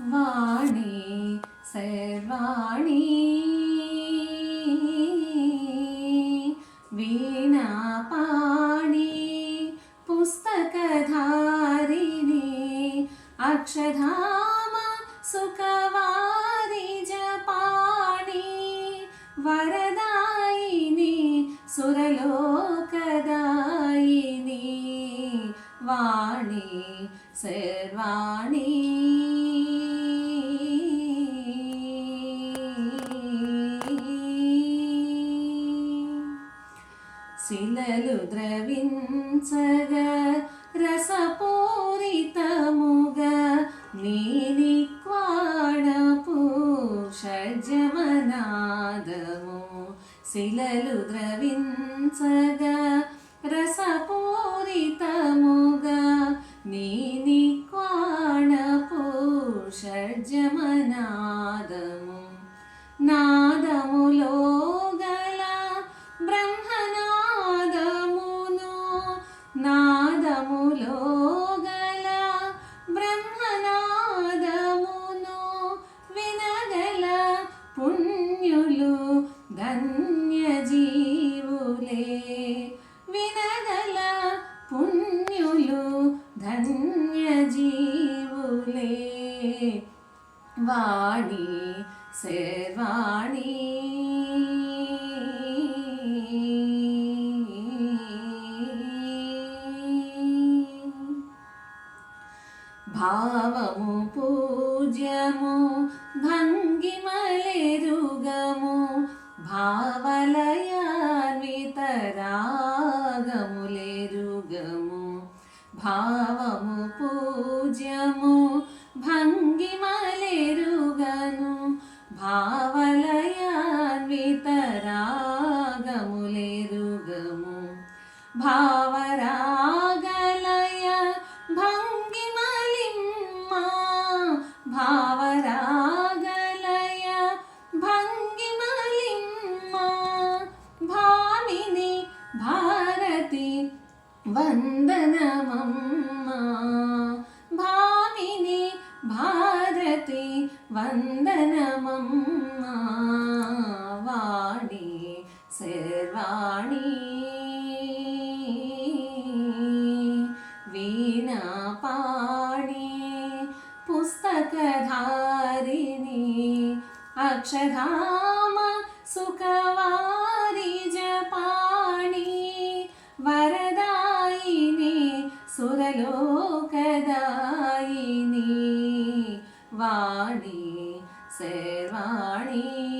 वाणी सर्वाणी वीणापाणि पुस्तकधारिणि। अक्षधामसुखवारिजपाणि वरदायिनि सुरलोकदायिनी। वाणी सर्वाणी శిలలు ద్రవించగ రసపూరితముగ నీని క్వాడపు షజమనాదము శిలలు ద్రవించగ రసపూరితముగ నీని షజమనా వినగల పుణ్యులు ధన్య జీవులే వాణి శర్వాణి భావము పూజ్యము భంగిమలెరుగము ഭാവരാഗലയ ഭംഗിമലിമ്മ ഭാമിനി ഭാരതി വന്ദനമമ്മ. ഭാമിനി ഭാരതി വന്ദനമമ്മ. വാണി സർവാണി. വീണ പാണി पुस्तकधारिणि। अक्षधाम सुखवारिजपाणि वरदायिनि सुरलोकदायिनि। वाणी शेर्वाणी।